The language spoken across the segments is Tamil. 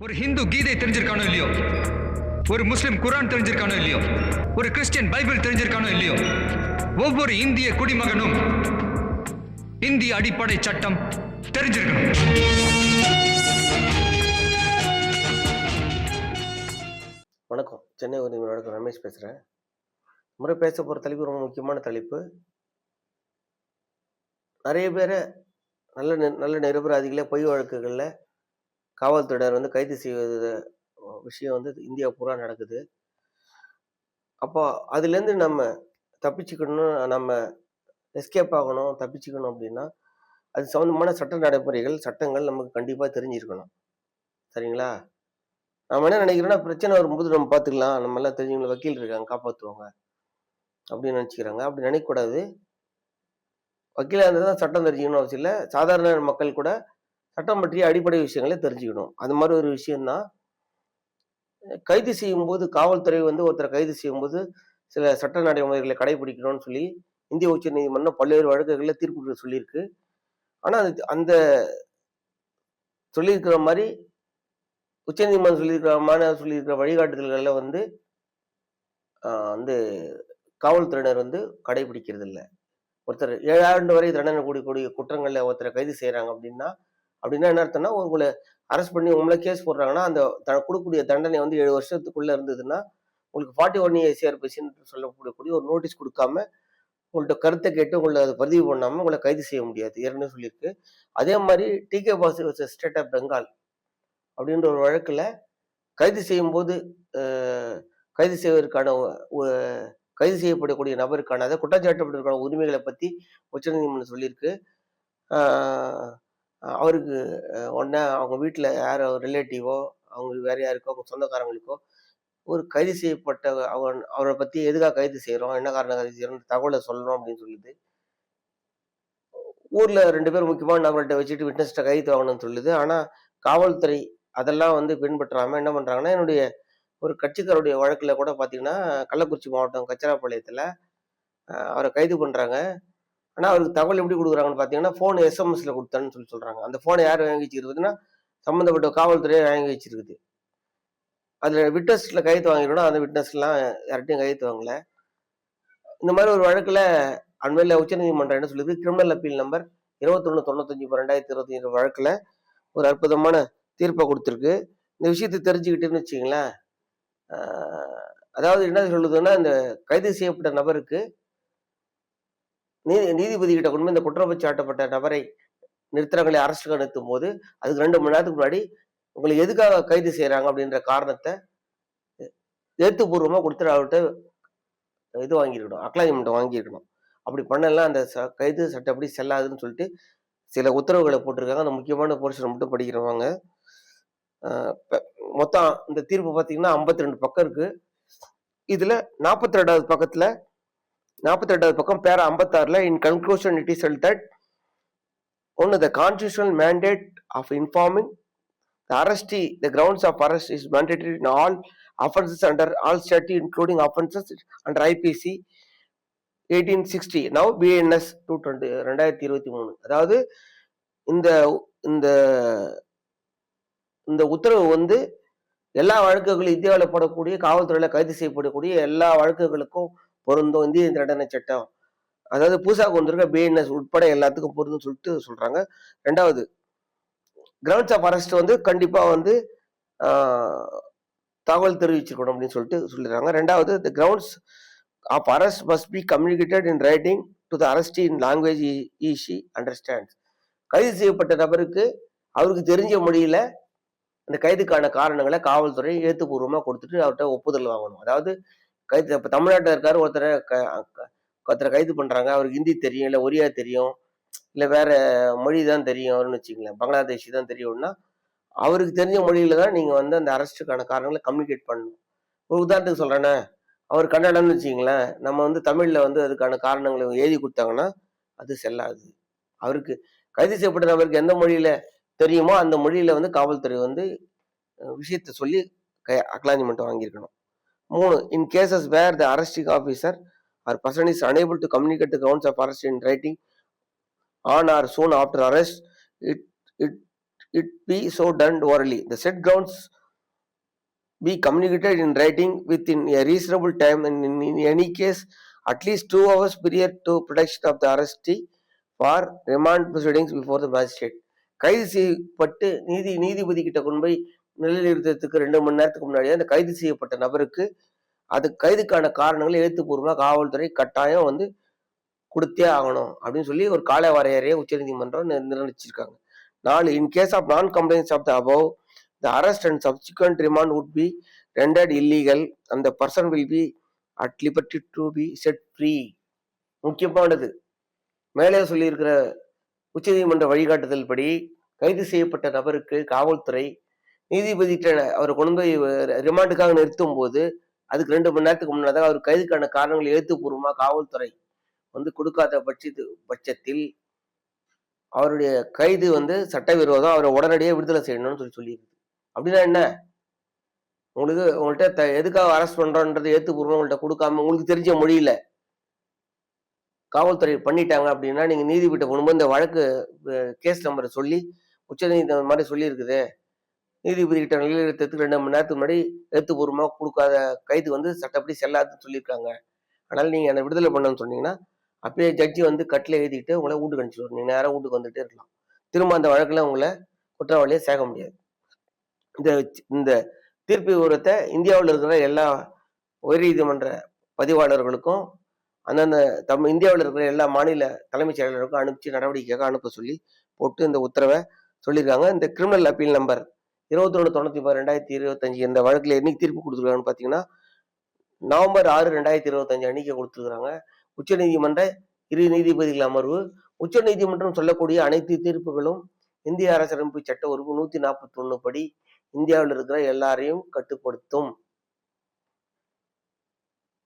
ஒரு ஹிந்து கீதை தெரிஞ்சிருக்கானோ இல்லையோ? ஒரு முஸ்லிம் குரான் தெரிஞ்சிருக்கானோ இல்லையோ? ஒரு கிறிஸ்டியன் பைபிள் தெரிஞ்சிருக்கானோ இல்லையோ? ஒவ்வொரு இந்திய குடிமகனும் இந்திய அடிப்படை சட்டம் தெரிஞ்சிருக்கணும். வணக்கம். சென்னை உதவி வணக்கம் ரமேஷ் பேசுகிறேன் முறை பேச போகிற தலைப்பு ரொம்ப முக்கியமான தலைப்பு. நிறைய பேரை நல்ல நல்ல நிரபராதிகளை பொய் வழக்குகளில் காவல்துறையினர் வந்து கைது செய்வது விஷயம் வந்து இந்தியா பூரா நடக்குது. அப்போ அதுலேருந்து நம்ம தப்பிச்சுக்கணும் நம்ம எஸ்கேப் ஆகணும் தப்பிச்சுக்கணும் அப்படின்னா அது சம்மந்தமான சட்ட நடைமுறைகள் சட்டங்கள் நமக்கு கண்டிப்பாக தெரிஞ்சிருக்கணும். சரிங்களா? நம்ம என்ன நினைக்கிறோன்னா பிரச்சனை வரும்போது நம்ம பார்த்துக்கலாம். நம்ம எல்லாம் தெரிஞ்சவங்க வக்கீல் இருக்காங்க காப்பாற்றுவாங்க அப்படின்னு நினச்சிக்கிறாங்க. அப்படி நினைக்கக்கூடாது. வக்கீலாக இருந்தால் தான் சட்டம் தெரிஞ்சுக்கணும் அவசியம் இல்லை. சாதாரண மக்கள் கூட சட்டம் பற்றிய அடிப்படை விஷயங்களை தெரிஞ்சுக்கணும். அது மாதிரி ஒரு விஷயம்தான் கைது செய்யும்போது காவல்துறை வந்து ஒருத்தரை கைது செய்யும்போது சில சட்ட நடைமுறைகளை கடைபிடிக்கணும்னு சொல்லி இந்திய உச்ச நீதிமன்றம் பல்வேறு வழக்குகளில் தீர்ப்பு சொல்லியிருக்கு. ஆனால் அது அந்த சொல்லியிருக்கிற மாதிரி உச்சநீதிமன்றம் சொல்லியிருக்கிற மாதிரி சொல்லியிருக்கிற வழிகாட்டுதல்களை வந்து வந்து காவல்துறையினர் வந்து கடைபிடிக்கிறது இல்லை ஒருத்தர் ஏழாண்டு வரை தண்டனை கூடிய குற்றங்களில் ஒருத்தரை கைது செய்கிறாங்க அப்படின்னா அப்படின்னா என்ன அர்த்தம்னா உங்களை அரெஸ்ட் பண்ணி உங்களை கேஸ் போடுறாங்கன்னா அந்த த- கொடுக்கக்கூடிய தண்டனை வந்து ஏழு வருஷத்துக்குள்ள இருந்ததுன்னா உங்களுக்கு ஃபார்ட்டி ஒன் ஏசிஆர்பிசின்னு சொல்லக்கூடிய ஒரு நோட்டீஸ் கொடுக்காம உங்கள்ட்ட கருத்தை கேட்டு உங்களை அதை பதிவு பண்ணாமல் உங்களை கைது செய்ய முடியாது. ஏற்கனவே சொல்லியிருக்கு. அதே மாதிரி decay Basu state of Bengal அப்படின்ற ஒரு வழக்கில் கைது செய்யும்போது கைது செய்வதற்கான கைது செய்யப்படக்கூடிய நபருக்கான அதை குற்றச்சாட்டப்பட்டிருக்கான உரிமைகளை பற்றி உச்சநீதிமன்றம் சொல்லியிருக்கு. அவருக்கு உடனே அவங்க வீட்டில் யார் ரிலேட்டிவோ அவங்க வேற யாருக்கோ அவங்க சொந்தக்காரங்களுக்கோ ஒரு கைது செய்யப்பட்ட அவங்க அவரை பற்றி எதுக்காக கைது செய்கிறோம் என்ன காரணம் கைது செய்கிறோம் தகவலை சொல்லணும் அப்படின்னு சொல்லுது. ஊரில் ரெண்டு பேர் முக்கியமான நபர்கிட்ட வச்சுட்டு விட்னஸ்ட்டை கைது வாங்கணும்னு சொல்லுது. ஆனால் காவல்துறை அதெல்லாம் வந்து பின்பற்றாமல் என்ன பண்ணுறாங்கன்னா என்னுடைய ஒரு கட்சிக்காருடைய வழக்கில் கூட பார்த்தீங்கன்னா கள்ளக்குறிச்சி மாவட்டம் கச்சராப்பாளையத்தில் அவரை கைது பண்ணுறாங்க ஆனால் அவருக்கு தகவல் எப்படி கொடுக்குறாங்கன்னு பார்த்தீங்கன்னா ஃபோன் எஸ்எம்எஸ்ல கொடுத்தான்னு சொல்லி சொல்கிறாங்க அந்த ஃபோனை யார் வாங்கி வச்சிருக்குதுன்னா சம்மந்தப்பட்ட காவல்துறையை வாங்கி வச்சிருக்குது. அதில் விட்னஸில் கையெழுத்து வாங்கிடணும் அந்த விட்னஸ்லாம் யார்கிட்டையும் கையெழுத்து வாங்கல. இந்த மாதிரி ஒரு வழக்கில் அண்மையில் உச்சநீதிமன்றம் என்ன சொல்லுது. கிரிமினல் அப்பீல் நம்பர் இருபத்தொன்று தொண்ணூத்தஞ்சு இப்போ ரெண்டாயிரத்தி ஏழு வழக்கில் ஒரு அற்புதமான தீர்ப்பை கொடுத்துருக்கு. இந்த விஷயத்தை தெரிஞ்சுக்கிட்டுன்னு வச்சிங்களேன் அதாவது என்ன சொல்லுதுன்னா இந்த கைது செய்யப்பட்ட நபருக்கு நீதி நீதிபதி கிட்ட கொண்டு இந்த குற்றப்பற்றி சாட்டப்பட்ட நபரை நிறுத்தங்களை அரசுக்கு நிறுத்தும் போது அதுக்கு ரெண்டு மணி நேரத்துக்கு முன்னாடி உங்களை எதுக்காக கைது செய்யறாங்க அப்படின்ற காரணத்தை ஏத்துப்பூர்வமா கொடுத்துட்டு அவர்கிட்ட இது வாங்கியிருக்கணும் அக்லாஜ்மெண்ட் வாங்கியிருக்கணும். அப்படி பண்ணலாம் அந்த ச- கைது சட்டப்படி செல்லாதுன்னு சொல்லிட்டு சில உத்தரவுகளை போட்டிருக்காங்க. அந்த முக்கியமான போர்ஷனை மட்டும் படிக்கிறவங்க. மொத்தம் இந்த தீர்ப்பு பார்த்தீங்கன்னா 52 ரெண்டு பக்கம் இருக்கு. இதுல நாற்பத்தி ரெண்டாவது பக்கத்துல நாற்பத்தி ரெண்டாவது பக்கம் பேரா ஐம்பத்தாறுல இன் கன்க்ளூஷன் இட் இஸ் செல் தட் ஒன்று the constitutional mandate of informing the arrestee the grounds of arrest is mandatory in all offences under all statute including offences under IPC eighteen sixty now BNS two twenty ரெண்டாயிரத்தி இருபத்தி மூணு. அதாவது இந்த இந்த இந்த உத்தரவு வந்து எல்லா வழக்குகளும் இந்தியாவில் போடக்கூடிய காவல்துறையில் கைது செய்யப்படக்கூடிய எல்லா வழக்குகளுக்கும் பொருந்தும் இந்திய தண்டனை சட்டம். அதாவது புதுசாக கொண்டிருக்க பிஎன்எஸ் உட்பட எல்லாத்துக்கும் பொருந்தும் சொல்லிட்டு சொல்றாங்க. ரெண்டாவது கிரவுண்ட்ஸ் ஆஃப் அரெஸ்ட் வந்து கண்டிப்பா வந்து ஆஹ், தகவல் தெரிவிச்சிருக்கணும் அப்படின்னு சொல்லிட்டு சொல்லிடுறாங்க. ரெண்டாவது the grounds of arrest must be communicated in writing to the arrest in language he she understands கைது செய்யப்பட்ட நபருக்கு அவருக்கு தெரிஞ்ச மொழியில அந்த கைதுக்கான காரணங்களை காவல்துறை எழுத்துப்பூர்வமாக கொடுத்துட்டு அவர்கிட்ட ஒப்புதல் வாங்கணும். அதாவது கைது இப்போ தமிழ்நாட்டில் இருக்காரு ஒருத்தரை க- க- ஒருத்தரை கைது பண்ணுறாங்க அவருக்கு ஹிந்தி தெரியும் இல்லை ஒரியா தெரியும் இல்லை வேற மொழி தான் தெரியும் அவருன்னு வச்சுங்களேன் பங்களாதேஷி தான் தெரியும்னா அவருக்கு தெரிஞ்ச மொழியில தான் நீங்கள் வந்து அந்த அரெஸ்ட்டுக்கான காரணங்களை கம்யூனிகேட் பண்ணணும். ஒரு உதாரணத்துக்கு சொல்கிறேன்னே அவர் கன்னடம்னு வச்சுங்களேன் நம்ம வந்து தமிழில் வந்து அதுக்கான காரணங்களை எழுதி கொடுத்தாங்கன்னா அது செல்லாது. அவருக்கு கைது செய்யப்பட்ட நபருக்கு எந்த மொழியில் தெரியுமோ அந்த மொழியில் வந்து காவல்துறை வந்து விஷயத்தை சொல்லி அக்லாஞ்ச்மெண்ட் வாங்கியிருக்கணும். மூணு in cases where the arresting officer or person is unable to communicate the grounds of arrest in writing on or soon after arrest it it it be so done orally. The said grounds be communicated in writing within a reasonable time and in, in any case at least two hours prior to production of the arrestee for remand proceedings before the magistrate. கைது செய்யப்பட்டு நீதி நீதிபதி கிட்ட கொண்டு போய் நிலைநிறுத்தத்துக்கு ரெண்டு மணி நேரத்துக்கு முன்னாடியே அந்த கைது செய்யப்பட்ட நபருக்கு அது கைதுக்கான காரணங்களை எழுத்துப்பூர்வமாக காவல்துறை கட்டாயம் வந்து கொடுத்தே ஆகணும் அப்படின்னு சொல்லி ஒரு கால வரையறையை உச்சநீதிமன்றம் நிர்- நிர்ணயிச்சிருக்காங்க. நாலு in case of non complaints of the above the arrest and subsequent remand would be rendered illegal அந்த person will be at liberty to be set free முக்கியமானது. மேலே சொல்லியிருக்கிற உச்சநீதிமன்ற வழிகாட்டுதல் படி கைது செய்யப்பட்ட நபருக்கு காவல்துறை நீதிபதி அவரை கொண்டு போய் ரிமாண்டுக்காக நிறுத்தும் போது அதுக்கு ரெண்டு மணி நேரத்துக்கு முன்னதாக அவர் கைதுக்கான காரணங்களை எழுத்துப்பூர்வமாக காவல்துறை வந்து கொடுக்காத பட்சத்து பட்சத்தில் அவருடைய கைது வந்து சட்டவிரோதம் அவரை உடனடியாக விடுதலை செய்யணும்னு சொல்லி சொல்லியிருக்கு. அப்படின்னா என்ன? உங்களுக்கு உங்கள்கிட்ட த- எதுக்காக அரெஸ்ட் பண்றோன்றது ஏத்துப்பூர்வம் உங்கள்கிட்ட கொடுக்காம உங்களுக்கு தெரிஞ்ச மொழியில காவல்துறை பண்ணிட்டாங்க அப்படின்னா நீங்க நீதிபதிட்ட கொண்டு இந்த வழக்கு கேஸ் நம்பரை சொல்லி உச்சநீதிமன்றம் மாதிரி சொல்லியிருக்குது. நீதிபதி கிட்ட நிலைநிறுத்தத்துக்கு ரெண்டு மணி நேரத்துக்கு முன்னாடி எழுத்துப்பூர்வமாக கொடுக்காத கைது வந்து சட்டப்படி செல்லாதுன்னு சொல்லியிருக்காங்க. அதனால் நீங்கள் என்னை விடுதலை பண்ணணும்னு சொன்னீங்கன்னா அப்படியே ஜட்ஜி வந்து கட்டில் எழுதிட்டு உங்களை வீட்டுக்கு அனுப்பிச்சிடுவார் நீங்கள் நேரம் வீட்டுக்கு வந்துட்டே இருக்கலாம். திரும்ப அந்த வழக்கில் உங்களை குற்றவாளியை சேர்க்க முடியாது. இந்த இந்த தீர்ப்பு விவரத்தை இந்தியாவில் இருக்கிற எல்லா உயர்நீதிமன்ற பதிவாளர்களுக்கும் அந்தந்த தம் இந்தியாவில் இருக்கிற எல்லா மாநில தலைமைச் செயலாளருக்கும் அனுப்பிச்சு நடவடிக்கையாக அனுப்ப சொல்லி போட்டு இந்த உத்தரவை சொல்லியிருக்காங்க. இந்த கிரிமினல் அப்பீல் நம்பர் இருபத்தொன்று தொண்ணூற்றி பார் ரெண்டாயிரத்தி இருபத்தஞ்சு இந்த வழக்கில் என்னைக்கு தீர்ப்பு கொடுத்துருக்காங்கன்னு பார்த்தீங்கன்னா நவம்பர் ஆறு ரெண்டாயிரத்தி இருபத்தஞ்சு அன்னைக்கு கொடுத்துருக்குறாங்க. உச்சநீதிமன்ற இரு நீதிபதிகள் அமர்வு உச்சநீதிமன்றம் சொல்லக்கூடிய அனைத்து தீர்ப்புகளும் இந்திய அரசியலமைப்பு சட்ட உறுப்பு நூத்தி நாற்பத்தி ஒண்ணு படி இந்தியாவில் இருக்கிற எல்லாரையும் கட்டுப்படுத்தும்.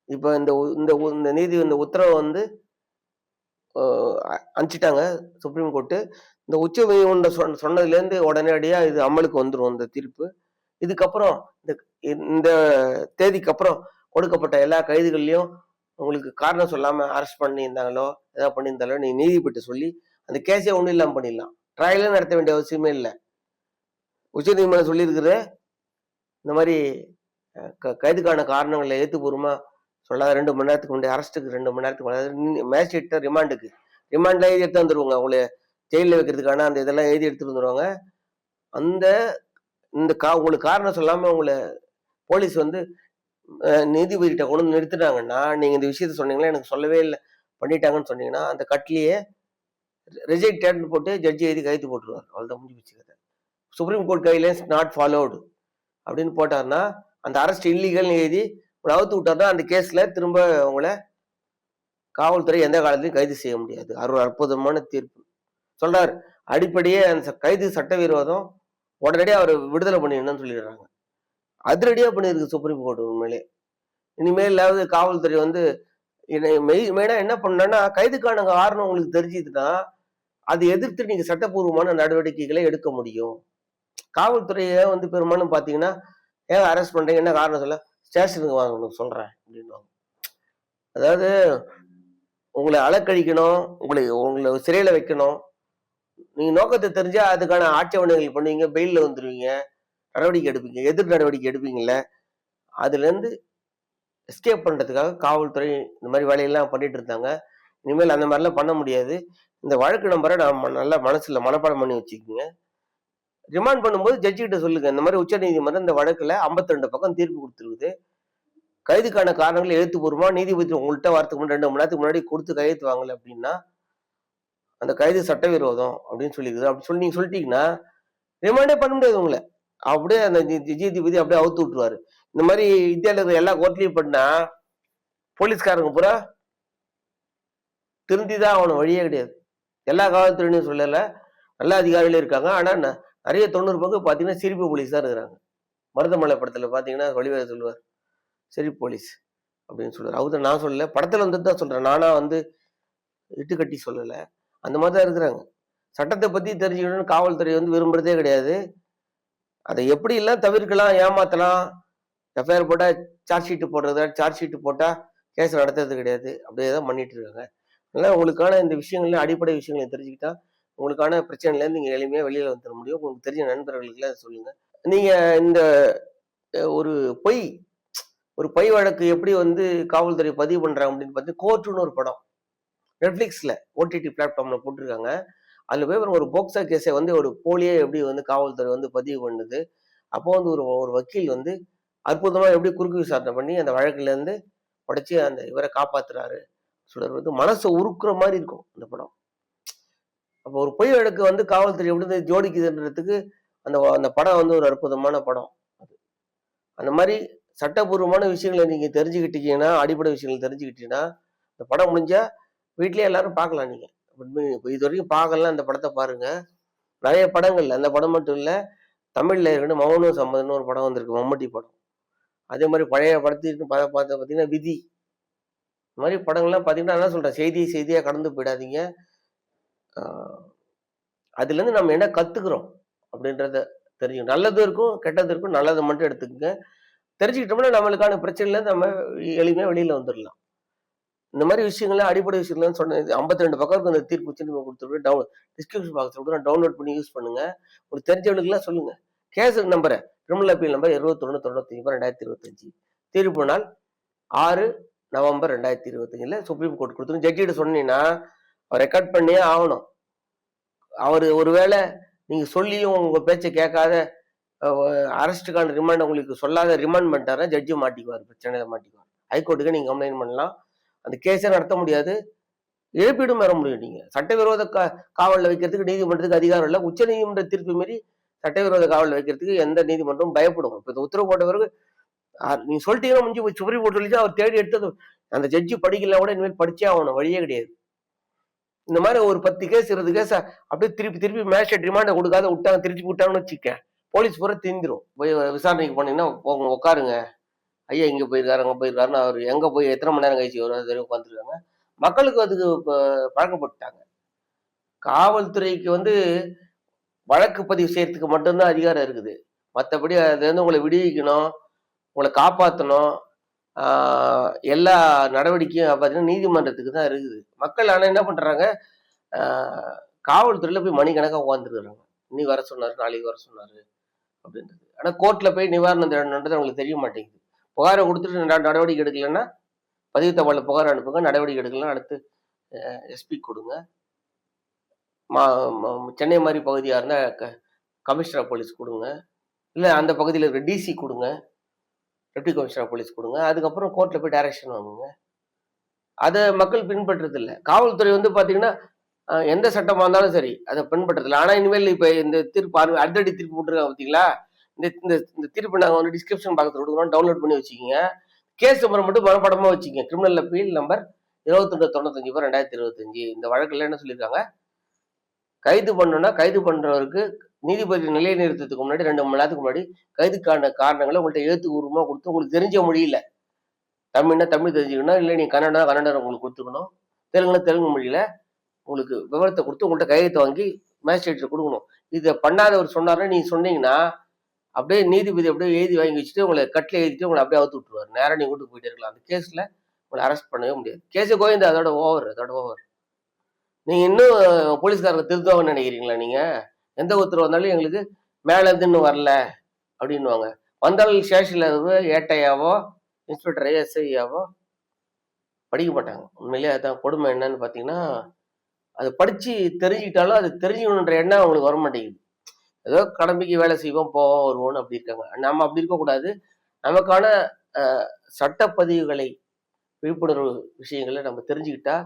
இப்ப இந்த இந்த இந்த நீதி இந்த உத்தரவை வந்து அனுப்பிச்சிட்டாங்க சுப்ரீம் கோர்ட்டு இந்த உச்ச நீதிமன்றம் சொன்ன சொன்னதுலேருந்து உடனடியாக இது அமலுக்கு வந்துடும் இந்த தீர்ப்பு. இதுக்கப்புறம் இந்த இந்த தேதிக்கு அப்புறம் கொடுக்கப்பட்ட எல்லா கைதுகள்லையும் உங்களுக்கு காரணம் சொல்லாமல் அரெஸ்ட் பண்ணியிருந்தாங்களோ ஏதாவது பண்ணியிருந்தாலோ நீ நீதிபட்டு சொல்லி அந்த கேஸே ஒன்றும் இல்லாமல் பண்ணிடலாம். ட்ரையலே நடத்த வேண்டிய அவசியமே இல்லை. உச்சநீதிமன்றம் சொல்லியிருக்குது. இந்த மாதிரி க- கைதுக்கான காரணங்களை ஏற்றுப்பூர்வமாக சொல்லாத ரெண்டு மணி நேரத்துக்கு முன்னாடி அரெஸ்ட்டுக்கு ரெண்டு மணி நேரத்துக்கு முன்னாடி மேஜிஸ்ட்ரேட் ரிமாண்டுக்கு ரிமாண்ட்ல எழுதி எடுத்து வந்துருவாங்க. உங்களை ஜெயிலில் வைக்கிறதுக்கான அந்த இதெல்லாம் எழுதி எடுத்துட்டு வந்துருவாங்க. அந்த இந்த கா உங்களுக்கு காரணம் சொல்லாமல் உங்களை போலீஸ் வந்து நீதிபதிகிட்ட கொண்டு வந்து நிறுத்தினாங்கன்னா நீங்கள் இந்த விஷயத்த சொன்னீங்களா? எனக்கு சொல்லவே இல்லை. பண்ணிட்டாங்கன்னு சொன்னீங்கன்னா அந்த கட்லியே ரிஜெக்டட்னு போட்டு ஜட்ஜி எழுதி கைது போட்டுருவார். அவ்வளோதான் முடிஞ்சு வச்சுக்கிறேன் supreme court guidelines not followed அப்படின்னு போட்டாருன்னா அந்த அரெஸ்ட் இல்லீகல்னு எழுதி உங்களை அவுத்து விட்டார்னா அந்த கேஸில் திரும்ப உங்களை காவல்துறை எந்த காலத்திலையும் கைது செய்ய முடியாது. அது ஒரு அற்புதமான தீர்ப்பு. சொல்கிறார் அடிப்படையே அந்த கைது கைது சட்டவிரோதம் உடனடியாக அவர் விடுதலை பண்ணிடணும்னு சொல்லிடுறாங்க. அதிரடியாக பண்ணியிருக்கு சுப்ரீம் கோர்ட் உண்மையிலே. இனிமேலாவது காவல்துறை வந்து மெய் மெயினாக என்ன பண்ணனா கைதுக்கான காரணம் உங்களுக்கு தெரிஞ்சதுன்னா அதை எதிர்த்து நீங்கள் சட்டப்பூர்வமான நடவடிக்கைகளை எடுக்க முடியும். காவல்துறையை வந்து பெரும்பாலும் பார்த்தீங்கன்னா ஏன் அரெஸ்ட் பண்ணுறீங்க என்ன காரணம் சொல்ல? ஸ்டேஷனுக்கு வாங்க உனக்கு சொல்கிறேன் அப்படின்னுவாங்க. அதாவது உங்களை அலக்கழிக்கணும் உங்களை உங்களை சிறையில் வைக்கணும். நீங்கள் நோக்கத்தை தெரிஞ்சால் அதுக்கான ஆட்சேபனைகள் பண்ணுவீங்க பெயில்ல வந்துருவீங்க நடவடிக்கை எடுப்பீங்க எதிர் நடவடிக்கை எடுப்பீங்கல்ல. அதுலேருந்து எஸ்கேப் பண்ணுறதுக்காக காவல்துறை இந்த மாதிரி வேலையெல்லாம் பண்ணிட்டு இருந்தாங்க. இனிமேல் அந்த மாதிரிலாம் பண்ண முடியாது. இந்த வழக்கு நம்பரை நான் நல்லா மனசில் மனப்பாடம் பண்ணி வச்சுக்கோங்க. ரிமாண்ட் பண்ணும்போது ஜட்ஜி கிட்ட சொல்லுங்க இந்த மாதிரி உச்சநீதிமன்றம் இந்த வழக்குல 52 பக்கம் தீர்ப்பு கொடுத்துருக்குது கைதுக்கான காரணங்கள் எழுத்துப்பூர்வமா நீதிபதி உங்கள்கிட்ட வரதுக்கு முன்னாடி ரெண்டு மணி நேரத்துக்கு முன்னாடி கொடுத்து கையெழுத்து வாங்கல அப்படின்னா அந்த கைது சட்டவிரோதம் அப்படின்னு சொல்லிக்குது அப்படி சொல்லி நீங்க சொல்லிட்டீங்கன்னா ரிமாண்டே பண்ண முடியாது உங்களை அப்படியே அந்த நீ- நீதிபதி அப்படியே அவுத்து விட்டுருவாரு இந்த மாதிரி இந்தியாவில் இருக்கிற எல்லா கோர்ட்லையும் பண்ணா போலீஸ்காரங்க பூரா திருந்திதான் அவனை வழியே கிடையாது எல்லா காவல்துறையினரும் சொல்லலை நல்ல அதிகாரிகளும் இருக்காங்க ஆனால் நிறைய தொண்ணூறு பங்கு பார்த்தீங்கன்னா சிரிப்பு போலீஸ் தான் இருக்கிறாங்க. மருதமலை படத்தில் பார்த்தீங்கன்னா வழிவகை சொல்லுவார். சிரிப்பு போலீஸ் அப்படின்னு சொல்லுவார். அவர் நான் சொல்லலை. படத்தில் வந்து தான் சொல்கிறேன் நானாக வந்து இட்டு கட்டி அந்த மாதிரி தான் இருக்கிறாங்க. சட்டத்தை பற்றி தெரிஞ்சுக்கணும்னு காவல்துறை வந்து விரும்புகிறதே கிடையாது. அதை எப்படி எல்லாம் தவிர்க்கலாம் ஏமாத்தலாம்? எஃப்ஐஆர் போட்டால் சார்ஜ் ஷீட்டு போடுறதா? சார்ஜ் ஷீட் போட்டால் கேஸ் நடத்துறது கிடையாது. அப்படியே தான் பண்ணிட்டு இருக்காங்க. அதனால் உங்களுக்கான இந்த விஷயங்களையும் அடிப்படை விஷயங்களை தெரிஞ்சுக்கிட்டா உங்களுக்கான பிரச்சனையிலேருந்து நீங்கள் எளிமையாக வெளியில் வந்துட முடியும். உங்களுக்கு தெரிஞ்ச நண்பர்களுக்கெல்லாம் சொல்லுங்கள் நீங்கள் இந்த ஒரு பொய் ஒரு பொய் வழக்கு எப்படி வந்து காவல்துறை பதிவு பண்ணுறாங்க அப்படின்னு பார்த்து கோர்ட்டுன்னு ஒரு படம். நெட்ஃப்ளிக்ஸில் ஓடிடி பிளாட்ஃபார்மில் போட்டிருக்காங்க. அதில் போய் ஒரு- ஒரு போக்சா கேஸை வந்து ஒரு போலியே எப்படி வந்து காவல்துறை வந்து பதிவு பண்ணுது. அப்போ வந்து ஒரு ஒரு வக்கீல் வந்து அற்புதமாக எப்படி குறுக்கு விசாரணை பண்ணி அந்த வழக்குலேருந்து உடைச்சி அந்த இவரை காப்பாத்துறாரு. சொல்றது வந்து மனசை உருக்குற மாதிரி இருக்கும் அந்த படம். அப்போ ஒரு பொய் வழக்கு வந்து காவல்துறை எப்படி ஜோடிக்குதுன்றதுக்கு அந்த அந்த படம் வந்து ஒரு அற்புதமான படம் அது. அந்த மாதிரி சட்டபூர்வமான விஷயங்களை நீங்கள் தெரிஞ்சுக்கிட்டீங்கன்னா அடிப்படை விஷயங்கள் தெரிஞ்சுக்கிட்டீங்கன்னா இந்த படம் முடிஞ்சால் வீட்லேயே எல்லாரும் பார்க்கலாம் நீங்கள் இப்போ இது வரைக்கும் பார்க்கலாம் அந்த படத்தை பாருங்கள் நிறைய படங்கள் அந்த படம் மட்டும் இல்லை தமிழில் இருக்கணும் மௌனம் சம்மதம்னு ஒரு படம் வந்திருக்கு மம்மட்டி படம். அதே மாதிரி பழைய படத்திற்கு பத பார்த்தா பார்த்தீங்கன்னா விதி. இந்த மாதிரி படங்கள்லாம் பார்த்தீங்கன்னா என்ன சொல்கிறேன் செய்தி செய்தியாக கடந்து போயிடாதீங்க. அதுலேருந்து நம்ம என்ன கற்றுக்குறோம் அப்படின்றத தெரிஞ்சுக்கணும். நல்லதும் இருக்கும் கெட்டது இருக்கும் நல்லதை மட்டும் எடுத்துக்கோங்க. தெரிஞ்சுக்கிட்டோம்னா நம்மளுக்கான பிரச்சனையிலேருந்து நம்ம எளிமையாக வெளியில் வந்துடலாம் இந்த மாதிரி விஷயங்கள்லாம் அடிப்படை விஷயங்கள்லாம் சொன்ன ஐம்பத்தி ரெண்டு பக்கம் இருக்கும். அந்த தீர்ப்பு உச்ச நீதிமன்றம் டவுன் டிஸ்கிரிப்ஷன் பாக்ஸில் கூட டவுன்லோட் பண்ணி யூஸ் பண்ணுங்க. ஒரு தெரிஞ்சவங்களுக்குலாம் சொல்லுங்க. கேஸ் நம்பரை கிரிமினல் அப்பீல் நம்பர் இருபத்தொன்று தொண்ணூத்தஞ்சு ரெண்டாயிரத்தி இருபத்தஞ்சு. தீர்ப்பு நாள் ஆறு நவம்பர் ரெண்டாயிரத்தி இருபத்தஞ்சில் சுப்ரீம் கோர்ட் கொடுத்துரும். ஜட்ஜிட்டு சொன்னீங்கன்னா ரெக்கார்ட் பண்ணியே ஆகணும். அவர் ஒருவேளை நீங்க சொல்லியும் உங்க பேச்சை கேட்காத அரெஸ்ட்டுக்கான ரிமாண்ட் உங்களுக்கு சொல்லாத ரிமாண்ட் பண்ணிட்டாரா ஜட்ஜு மாட்டிக்குவார் பிரச்சனையில மாட்டிக்குவார். ஹைகோர்ட்டுக்கு நீங்க கம்ப்ளைண்ட் பண்ணலாம். அந்த கேஸே நடத்த முடியாது. இழப்பீடும் பெற முடியும் நீங்க. சட்டவிரோத கா காவலில் வைக்கிறதுக்கு நீதிமன்றத்துக்கு அதிகாரம் இல்லை. உச்ச நீதிமன்ற தீர்ப்பு மீறி சட்டவிரோத காவலில் வைக்கிறதுக்கு எந்த நீதிமன்றமும் பயப்படும். இப்போ இந்த உத்தரவு போட்ட பிறகு நீங்கள் நீங்க சொல்லிட்டீங்கன்னா முடிஞ்சு சுப்ரீம் கோர்ட் சொல்லிச்சு அவர் தேடி எடுத்தது. அந்த ஜட்ஜி படிக்கல கூட இனிமேல் படிச்சே ஆகணும். வழியே கிடையாது. இந்த மாதிரி ஒரு பத்து கேஸ் இருபது கேஸ் அப்படியே திருப்பி திருப்பி மேஜிஸ்ட்ரேட் ரிமாண்டை கொடுக்காத விட்டாங்க திருப்பி விட்டாங்கன்னு வச்சுக்க போலீஸ் பூரா தீந்துரும். போய் விசாரணைக்கு போனீங்கன்னா போங்க உட்காருங்க ஐயா இங்கே போயிருக்காரு அங்கே போயிருக்காருன்னு அவர் எங்கே போய் எத்தனை மணி நேரம் கழிச்சு வரும் தெரியும் உட்காந்துருக்காங்க மக்களுக்கு அதுக்கு இப்ப பழக்கப்பட்டாங்க. காவல்துறைக்கு வந்து வழக்கு பதிவு செய்யறதுக்கு மட்டும்தான் அதிகாரம் இருக்குது. மற்றபடி அதுலேருந்து உங்களை விடுவிக்கணும் உங்களை காப்பாற்றணும் எல்லா நடவடிக்கையும் பார்த்தீங்கன்னா நீதிமன்றத்துக்கு தான் இருக்குது. மக்கள் ஆனால் என்ன பண்ணுறாங்க காவல்துறையில் போய் மணிக்கணக்காக உட்காந்துருக்குறாங்க இன்னி வர சொன்னார் நாளைக்கு வர சொன்னார் அப்படின்றது. ஆனால் கோர்ட்டில் போய் நிவாரணம் தேடணுன்றது அவங்களுக்கு தெரிய மாட்டேங்குது. புகாரை கொடுத்துட்டு நடவடிக்கை எடுக்கலைன்னா பதிவு தபாலில் புகார் அனுப்புங்க நடவடிக்கை எடுக்கலாம் அடுத்து எஸ்பி கொடுங்க. மா சென்னை மாதிரி பகுதியாக இருந்தால் க கமிஷனர் போலீஸ் கொடுங்க. இல்லை அந்த பகுதியில் இருக்க டிசி கொடுங்க. டெப்டி கமிஷனர் போலீஸ் கொடுங்க. அதுக்கப்புறம் கோர்ட்டில் போய் டைரக்ஷன் வாங்குங்க. அதை மக்கள் பின்பற்றதில்ல காவல்துறை வந்து பார்த்தீங்கன்னா எந்த சட்டமாக இருந்தாலும் சரி அதை பின்பற்றதில்லை ஆனால் இனிமேல் இப்போ இந்த தீர்ப்பு அரு- அதிரடி தீர்ப்பு போட்டுருக்காங்க பார்த்தீங்களா இந்த இந்த இந்த தீர்ப்பு நாங்கள் வந்து டிஸ்கிரிப்ஷன் பாக்ஸில் கொடுக்குறோம். டவுன்லோட் பண்ணி வச்சுக்கிங்க. கேஸ் நம்பரை மட்டும் மனப்படமாக வச்சுக்கோங்க. கிரிமினல் அப்பீல் நம்பர் இருபத்தொன்று தொண்ணூத்தஞ்சு பேர் ரெண்டாயிரத்தி இருபத்தஞ்சு. இந்த வழக்கில் என்ன சொல்லியிருக்காங்க? கைது பண்ணணும்னா கைது பண்ணுறவருக்கு நீதிபதி நிலைநிறுத்தத்துக்கு முன்னாடி ரெண்டு மணி நேரத்துக்கு முன்னாடி கைதுக்கான காரணங்களை உங்கள்கிட்ட எழுத்துப்பூர்வமாக கொடுத்து உங்களுக்கு தெரிஞ்ச மொழியில். தமிழ்னா தமிழ் தெரிஞ்சுக்கணும்? இல்லை நீ கன்னடா கன்னடம் உங்களுக்கு கொடுத்துக்கணும். தெலுங்குனா தெலுங்கு மொழியில் உங்களுக்கு விவரத்தை கொடுத்து உங்கள்கிட்ட கையெழுத்து வாங்கி மேஜிஸ்ட்ரேட் கொடுக்கணும். இதை பண்ணாதவர் சொன்னார்னா நீ சொன்னீங்கன்னா அப்படியே நீதிபதி அப்படியே எழுதி வாங்கி வச்சுட்டு உங்களை கட்டில் எழுதிட்டு உங்களை அப்படியே அவுத்து விட்டுருவார். நேரம் நீ வீட்டுக்கு போயிட்டே இருக்கலாம். அந்த கேஸில் உங்களை அரெஸ்ட் பண்ணவே முடியாது. கேஸே கோவிந்தா அதோட ஓவர் அதோட ஓவர் நீங்கள் இன்னும் போலீஸ்காரங்க திருத்துவாங்கன்னு நினைக்கிறீங்களா நீங்கள் எந்த உத்தரவு வந்தாலும் எங்களுக்கு மேலேருந்துன்னு வரல அப்படின்னுவாங்க. வந்தாலும் ஸ்டேஷன்ல ஏட்டையாவோ இன்ஸ்பெக்டர் எஸ்ஐயாவோ படிக்க மாட்டாங்க. உண்மையிலேயே அதான் கொடுமை என்னன்னு பார்த்தீங்கன்னா அது படித்து தெரிஞ்சுக்கிட்டாலும் அது தெரிஞ்சுக்கணுன்ற எண்ணம் அவங்களுக்கு வர மாட்டேங்குது. ஏதோ கடமைக்கு வேலை செய்வோம் போவோம் வருவோம்னு அப்படி இருக்காங்க. நம்ம அப்படி இருக்கக்கூடாது. நமக்கான சட்டப்பதிவுகளை விழிப்புணர்வு விஷயங்களை நம்ம தெரிஞ்சுக்கிட்டா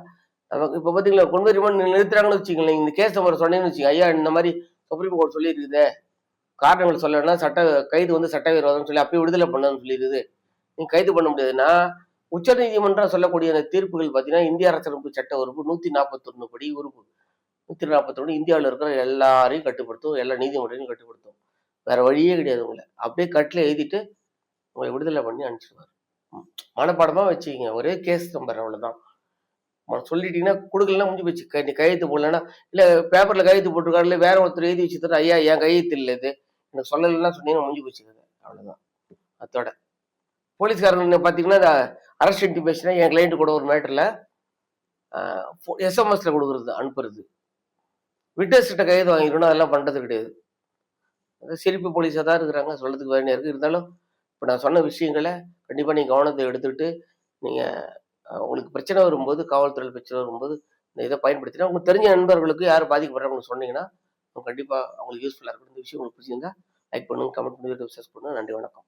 நமக்கு இப்போ பார்த்தீங்களா கொண்டு நிறுத்துறாங்கன்னு வச்சுக்கோங்களேன். இந்த கேஸ் நம்பர் சொன்னீங்கன்னு வச்சுக்கோங்க. ஐயா இந்த மாதிரி சுப்ரீம் கோர்ட் சொல்லியிருக்குது. காரணங்கள் சொல்லணும்னா சட்ட கைது வந்து சட்டவிரோதம்னு சொல்லி அப்பயும் விடுதலை பண்ணணும்னு சொல்லியிருக்குது. நீங்க கைது பண்ண முடியாதுன்னா உச்சநீதிமன்றம் சொல்லக்கூடிய அந்த தீர்ப்புகள் பார்த்தீங்கன்னா இந்திய அரசமைப்பு சட்ட உறுப்பு நூற்றி நாற்பத்தொன்று படி உறுப்பு. நூற்றி நாற்பத்தொன்று இந்தியாவில் இருக்கிற எல்லாரையும் கட்டுப்படுத்தும் எல்லா நீதிமன்றத்தையும் கட்டுப்படுத்தும். வேற வழியே கிடையாது உங்களை. அப்படியே கட்டில் எழுதிட்டு உங்களை விடுதலை பண்ணி அனுப்பிச்சிடுவார் மனப்பாடமா வச்சுக்கிங்க. ஒரே கேஸ் நம்பர் அவ்வளவுதான். சொல்லிட்டீங்கன்னா கொடுக்கலன்னா முடிஞ்சு போச்சு. நீ கையெழுத்து போடலன்னா இல்ல பேப்பர்ல கையெழுத்து போட்டிருக்காரு இல்லை வேற ஒருத்தர் எழுதி வச்சு தர ஐயா என் கையெழுத்து இல்லை இது. எனக்கு சொல்லலைன்னா சொன்னீங்கன்னா முடிஞ்சு போச்சு கதை. அவ்வளவுதான். அதோட போலீஸ்காரங்க பாத்தீங்கன்னா இந்த அரஸ்ட் இன்டிமேஷனை என் கிளைண்ட் கூட ஒரு மேட்டர்ல எஸ்எம்எஸ்ல கொடுக்குறது அனுப்புறது. விட்னஸ்கிட்ட கைது வாங்கிடணும் அதெல்லாம் பண்ணுறது கிடையாது. அது சிரிப்பு போலீஸாக தான் இருக்கிறாங்க சொல்றதுக்கு வேறு இருக்குது இருந்தாலும் இப்போ நான் சொன்ன விஷயங்களை கண்டிப்பாக நீங்கள் கவனத்தை எடுத்துக்கிட்டு நீங்கள் உங்களுக்கு பிரச்சனை வரும்போது காவல்துறையில் பிரச்சனை வரும்போது இந்த இதை பயன்படுத்தினா உங்களுக்கு தெரிஞ்ச நண்பர்களுக்கு யார் பாதிக்கப்படுறாங்கன்னு சொன்னீங்கன்னா கண்டிப்பாக அவங்களுக்கு யூஸ்ஃபுல்லாக இருக்கும். இந்த விஷயம் உங்களுக்கு பிடிச்சிருந்தா லைக் பண்ணுங்க கமெண்ட் பண்ணி சப்ஸ்கிரைப் பண்ணுங்க. நன்றி வணக்கம்.